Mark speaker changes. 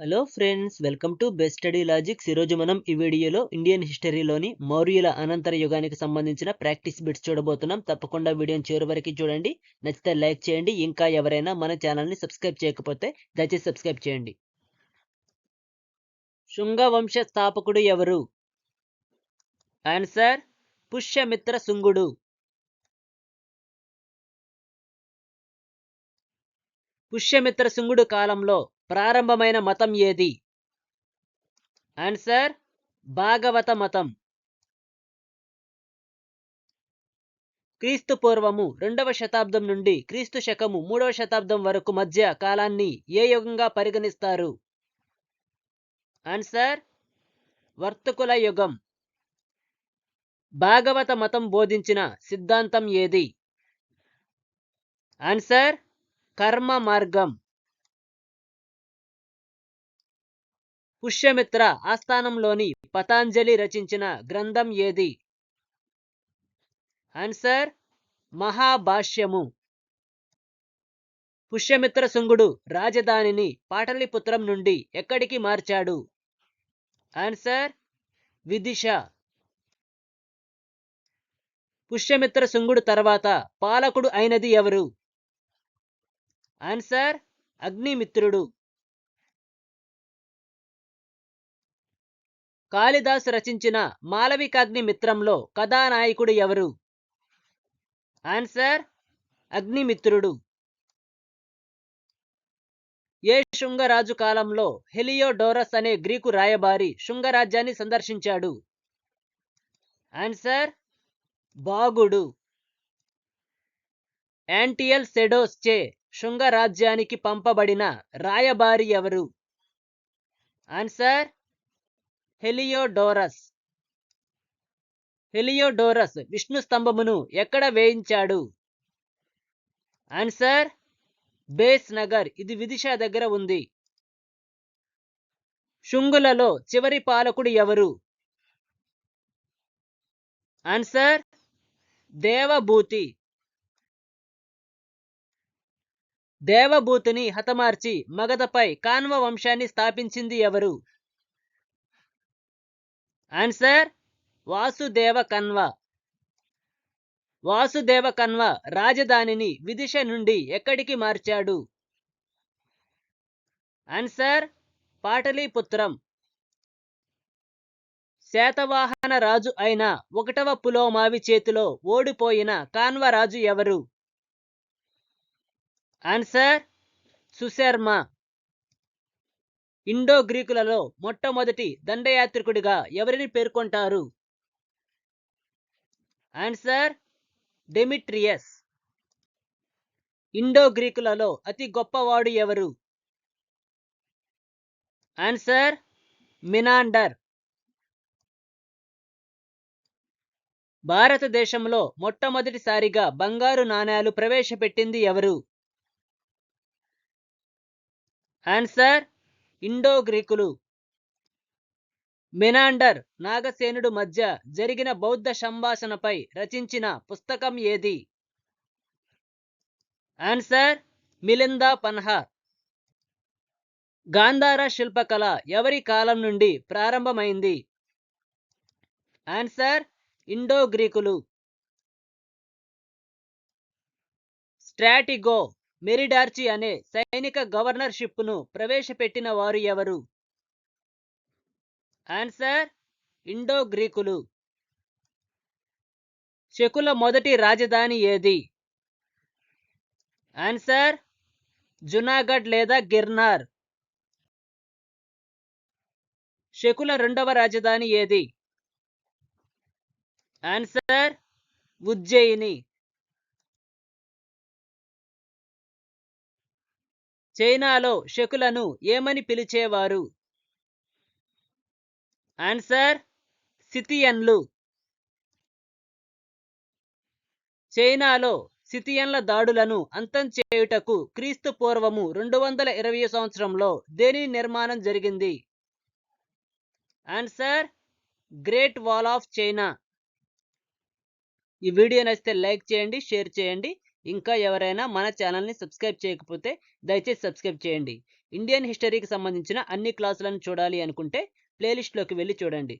Speaker 1: Hello friends welcome to Best Study Logics. ఈరోజు మనం ఈ వీడియోలో ఇండియన్ హిస్టరీలోని మౌర్యుల అనంతర యుగానికి సంబంధించిన ప్రాక్టీస్ బిట్స్ చూడబోతున్నాం. తప్పకుండా వీడియోని చివరి వరకు చూడండి. నచ్చితే లైక్ చేయండి. ఇంకా ఎవరైనా మన ఛానల్ని సబ్స్క్రైబ్ చేయకపోతే దయచేసి సబ్స్క్రైబ్ చేయండి. శృంగ వంశ స్థాపకుడు ఎవరు? ఆన్సర్ పుష్యమిత్ర శుంగుడు. పుష్యమిత్ర శుంగుడు కాలంలో ప్రారంభమైన మతం ఏది? ఆన్సర్ భాగవత మతం. క్రీస్తు పూర్వము రెండవ శతాబ్దం నుండి క్రీస్తు శకము మూడవ శతాబ్దం వరకు మధ్య కాలాన్ని ఏ యుగంగా పరిగణిస్తారు? ఆన్సర్ వర్తకుల యుగం. భాగవత మతం బోధించిన సిద్ధాంతం ఏది? ఆన్సర్ కర్మ మార్గం. పుష్యమిత్ర ఆస్థానంలోని పతాంజలి రచించిన గ్రంథం ఏది? ఆన్సర్ మహాభాష్యము. పుష్యమిత్ర శుంగుడు రాజధానిని పాటలిపుత్రం నుండి ఎక్కడికి మార్చాడు? ఆన్సర్ విదిశ. పుష్యమిత్ర శుంగుడు తర్వాత పాలకుడు అయినది ఎవరు? ఆన్సర్ అగ్నిమిత్రుడు. కాళిదాస్ రచించిన మాలవికాగ్ని మిత్రంలో కథానాయకుడు ఎవరు? ఆన్సర్ అగ్నిమిత్రుడు. ఏ శృంగరాజు కాలంలో హెలియోడోరస్ అనే గ్రీకు రాయబారి శృంగరాజ్యాన్ని సందర్శించాడు? ఆన్సర్ బాగుడు. యాంటియల్ సెడోస్ చే శృంగరాజ్యానికి పంపబడిన రాయబారి ఎవరు? Answer Heliodorus. హెలియోడోరస్ విష్ణు స్తంభమును ఎక్కడ వేయించాడు? Answer Besnagar. ఇది విదిశా దగ్గర ఉంది. శుంగులలో చివరి పాలకుడు ఎవరు? ఆన్సర్ దేవభూతి. దేవభూతిని హతమార్చి మగధపై కాన్వ వంశాన్ని స్థాపించింది ఎవరు? ఆన్సర్ వాసుదేవ కన్వ వాసుదేవ కన్వ రాజధానిని విదిశ నుండి ఎక్కడికి మార్చాడు? ఆన్సర్ పాటలీపుత్రం. శాతవాహన రాజు అయిన ఒకటవ పులోమావి చేతిలో ఓడిపోయిన కాన్వ రాజు ఎవరు? ఆన్సర్ సుశర్మ. ఇండో గ్రీకులలో మొట్టమొదటి దండయాత్రికుడిగా ఎవరిని పేర్కొంటారు? ఆన్సర్ డెమిట్రియస్ ఇండో గ్రీకులలో అతి గొప్పవాడు ఎవరు? ఆన్సర్ మినాండర్ భారతదేశంలో మొట్టమొదటిసారిగా బంగారు నాణేలు ప్రవేశపెట్టింది ఎవరు? ఆన్సర్ ఇండో గ్రీకులు మెనాండర్ నాగసేనుడు మధ్య జరిగిన బౌద్ధ సంభాషణపై రచించిన పుస్తకం ఏది? ఆన్సర్ మిలిందా పన్హా గాంధార శిల్పకళ ఎవరి కాలం నుండి ప్రారంభమైంది? ఆన్సర్ ఇండో గ్రీకులు స్ట్రాటిగో మెరిడార్చి అనే సైనిక గవర్నర్షిప్ను ప్రవేశపెట్టిన వారు ఎవరు? ఆన్సర్ ఇండో గ్రీకులు. శకుల మొదటి రాజధాని ఏది? ఆన్సర్ జునాగఢ్ లేదా గిర్నార్. శకుల రెండవ రాజధాని ఏది? ఆన్సర్ ఉజ్జయిని. చైనాలో శకులను ఏమని పిలిచేవారు? ఆన్సర్ సితియన్లు. చైనాలో సితియన్ల దాడులను అంతం చేయుటకు క్రీస్తు పూర్వము రెండు వందల ఇరవై సంవత్సరంలో దేని నిర్మాణం జరిగింది? Answer great wall of China. ఈ వీడియో నచ్చితే లైక్ చేయండి షేర్ చేయండి. ఇంకా ఎవరైనా మన ఛానల్ని సబ్స్క్రైబ్ చేయకపోతే దయచేసి సబ్స్క్రైబ్ చేయండి. ఇండియన్ హిస్టరీకి సంబంధించిన అన్ని క్లాసులను చూడాలి అనుకుంటే ప్లేలిస్ట్లోకి వెళ్ళి చూడండి.